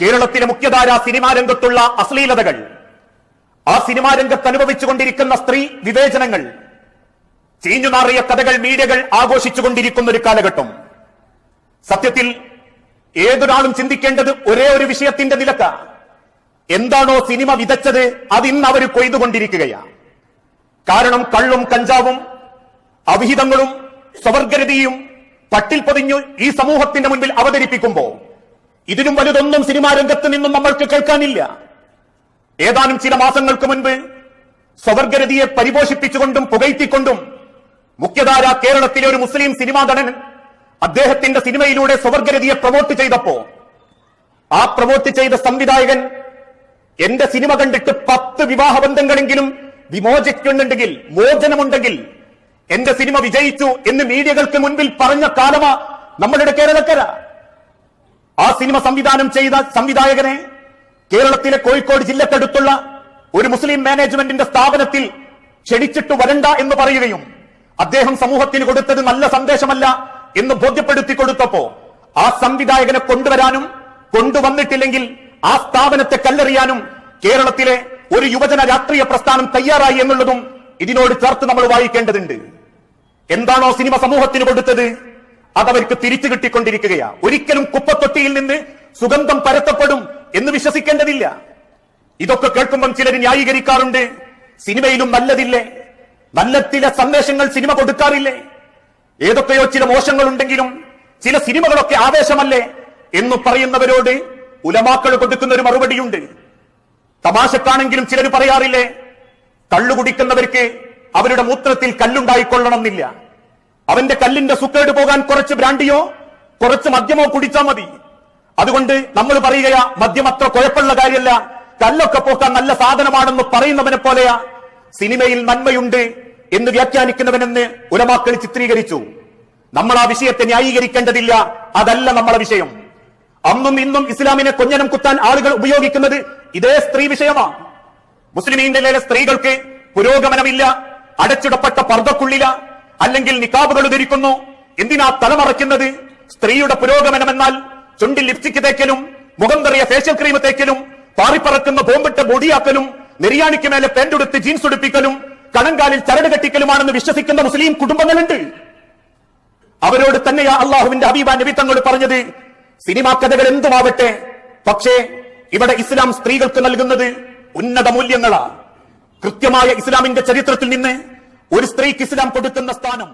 കേരളത്തിലെ മുഖ്യധാര സിനിമാ രംഗത്തുള്ള അശ്ലീലതകൾ. ആ സിനിമാ രംഗത്ത് അനുഭവിച്ചുകൊണ്ടിരിക്കുന്ന സ്ത്രീ വിവേചനങ്ങൾ. ചീഞ്ഞുനാറിയ കഥകൾ മീഡിയകൾ ആഘോഷിച്ചുകൊണ്ടിരിക്കുന്ന ഒരു കാലഘട്ടം. സത്യത്തിൽ ഏതൊരാളും ചിന്തിക്കേണ്ടത് ഒരേ ഒരു വിഷയത്തിന്റെ നിലക്ക. എന്താണോ സിനിമ വിതച്ചത് അതിന്ന് അവർ കൊയ്തുകൊണ്ടിരിക്കുകയാണ് കാരണം കള്ളും കഞ്ചാവും അവിഹിതങ്ങളും സ്വവർഗരതിയും പട്ടിൽ പൊതിഞ്ഞു ഈ സമൂഹത്തിന്റെ മുൻപിൽ അവതരിപ്പിക്കുമ്പോ ഇതിനും വലുതൊന്നും സിനിമാ രംഗത്ത് നിന്നും നമ്മൾക്ക് കേൾക്കാനില്ല. ഏതാനും ചില മാസങ്ങൾക്ക് മുൻപ് സ്വവർഗരതിയെ പരിപോഷിപ്പിച്ചുകൊണ്ടും പുകഴ്ത്തിക്കൊണ്ടും മുഖ്യധാര കേരളത്തിലെ ഒരു മുസ്ലിം സിനിമാ നടൻ അദ്ദേഹത്തിന്റെ സിനിമയിലൂടെ സ്വവർഗരതിയെ പ്രൊമോട്ട് ചെയ്തപ്പോ ആ പ്രൊമോട്ട് ചെയ്ത സംവിധായകൻ എന്റെ സിനിമ കണ്ടിട്ട് പത്ത് വിവാഹബന്ധങ്ങളെങ്കിലും വിമോചിക്കുന്നുണ്ടെങ്കിൽ മോചനമുണ്ടെങ്കിൽ എന്റെ സിനിമ വിജയിച്ചു എന്ന് മീഡിയകൾക്ക് മുൻപിൽ പറഞ്ഞ കാലമാ നമ്മളുടെ കേരളക്കര. ആ സിനിമ സംവിധാനം ചെയ്ത സംവിധായകനെ കേരളത്തിലെ കോഴിക്കോട് ജില്ലക്കടുത്തുള്ള ഒരു മുസ്ലിം മാനേജ്മെന്റിന്റെ സ്ഥാപനത്തിൽ ക്ഷണിച്ചിട്ട് വരണ്ട എന്ന് പറയുകയും അദ്ദേഹം സമൂഹത്തിന് കൊടുത്തത് നല്ല സന്ദേശമല്ല എന്ന് ബോധ്യപ്പെടുത്തി കൊടുത്തപ്പോ ആ സംവിധായകനെ കൊണ്ടുവരാനും കൊണ്ടുവന്നിട്ടില്ലെങ്കിൽ ആ സ്ഥാപനത്തെ കല്ലെറിയാനും കേരളത്തിലെ ഒരു യുവജന രാഷ്ട്രീയ പ്രസ്ഥാനം തയ്യാറായി എന്നുള്ളതും ഇതിനോട് ചേർത്ത് നമ്മൾ വായിക്കേണ്ടതുണ്ട്. എന്താണോ സിനിമ സമൂഹത്തിന് കൊടുത്തത്? അതവർക്ക് തിരിച്ചു കിട്ടിക്കൊണ്ടിരിക്കുകയാ. ഒരിക്കലും കുപ്പത്തൊട്ടിയിൽ നിന്ന് സുഗന്ധം പരത്തപ്പെടും എന്ന് വിശ്വസിക്കേണ്ടതില്ല. ഇതൊക്കെ കേൾക്കുമ്പം ചിലർ ന്യായീകരിക്കാറുണ്ട്. സിനിമയിലും നല്ലതില്ലേ? നല്ല ചില സന്ദേശങ്ങൾ സിനിമ കൊടുക്കാറില്ലേ? ഏതൊക്കെയോ ചില മോശങ്ങളുണ്ടെങ്കിലും ചില സിനിമകളൊക്കെ ആവേശമല്ലേ എന്ന് പറയുന്നവരോട് ഉലമാക്കൾ കൊടുക്കുന്ന ഒരു മറുപടിയുണ്ട്. തമാശക്കാണെങ്കിലും ചിലർ പറയാറില്ലേ? കള്ളു കുടിക്കുന്നവർക്ക് അവരുടെ മൂത്രത്തിൽ കല്ലുണ്ടായിക്കൊള്ളണമെന്നില്ല. അവന്റെ കല്ലിന്റെ സുക്കേട് പോകാൻ കുറച്ച് ബ്രാൻഡിയോ കുറച്ച് മദ്യമോ കുടിച്ചാൽ മതി. അതുകൊണ്ട് നമ്മൾ പറയുകയാ മദ്യം അത്ര കുഴപ്പമുള്ള കാര്യമല്ല. കല്ലൊക്കെ പോക്കാൻ നല്ല സാധനമാണെന്ന് പറയുന്നവനെ പോലെയാ. സിനിമയിൽ നന്മയുണ്ട് എന്ന് വ്യാഖ്യാനിക്കുന്നവനെന്ന് ഉലമാക്കൾ ചിത്രീകരിച്ചു. നമ്മൾ ആ വിഷയത്തെ ന്യായീകരിക്കേണ്ടതില്ല. അതല്ല നമ്മളെ വിഷയം. അന്നും ഇന്നും ഇസ്ലാമിനെ കൊഞ്ഞനം കുത്താൻ ആളുകൾ ഉപയോഗിക്കുന്നത് ഇതേ സ്ത്രീ വിഷയമാണ് മുസ്ലിം ഇന്ത്യയിലെ സ്ത്രീകൾക്ക് പുരോഗമനമില്ല അടച്ചിടപ്പെട്ട പർദ്ദക്കുള്ളില. അല്ലെങ്കിൽ നിക്കാബുകൾ ധരിക്കുന്നു എന്തിനാ തലമറയ്ക്കുന്നത്? സ്ത്രീയുടെ പുരോഗമനം എന്നാൽ ചുണ്ടിൽ ലിപ്സ്റ്റിക് തേക്കലും മുഖം തെറിയ ഫേഷ്യൽ ക്രീം തേക്കലും പാറിപ്പറക്കുന്ന ബോംബിട്ട ബോഡിയാക്കലും നെരിയാണിക്ക് മേലെ പെൻഡുടുത്ത് ജീൻസ് ഉടുപ്പിക്കലും കണങ്കാലിൽ ചരട് കെട്ടിക്കലുമാണെന്ന് വിശ്വസിക്കുന്ന മുസ്ലിം കുടുംബങ്ങളുണ്ട്. അവരോട് തന്നെയാ അള്ളാഹുവിന്റെ അബീബ നബി തങ്ങൾ പറഞ്ഞത് സിനിമാ കഥകൾ എന്തുമാവട്ടെ? പക്ഷേ ഇവിടെ ഇസ്ലാം സ്ത്രീകൾക്ക് നൽകുന്നത് ഉന്നത മൂല്യങ്ങളാ. കൃത്യമായ ഇസ്ലാമിന്റെ ചരിത്രത്തിൽ നിന്ന് ഒരു സ്ത്രീക്ക് ഇസ്ലാം കൊടുക്കുന്ന സ്ഥാനം.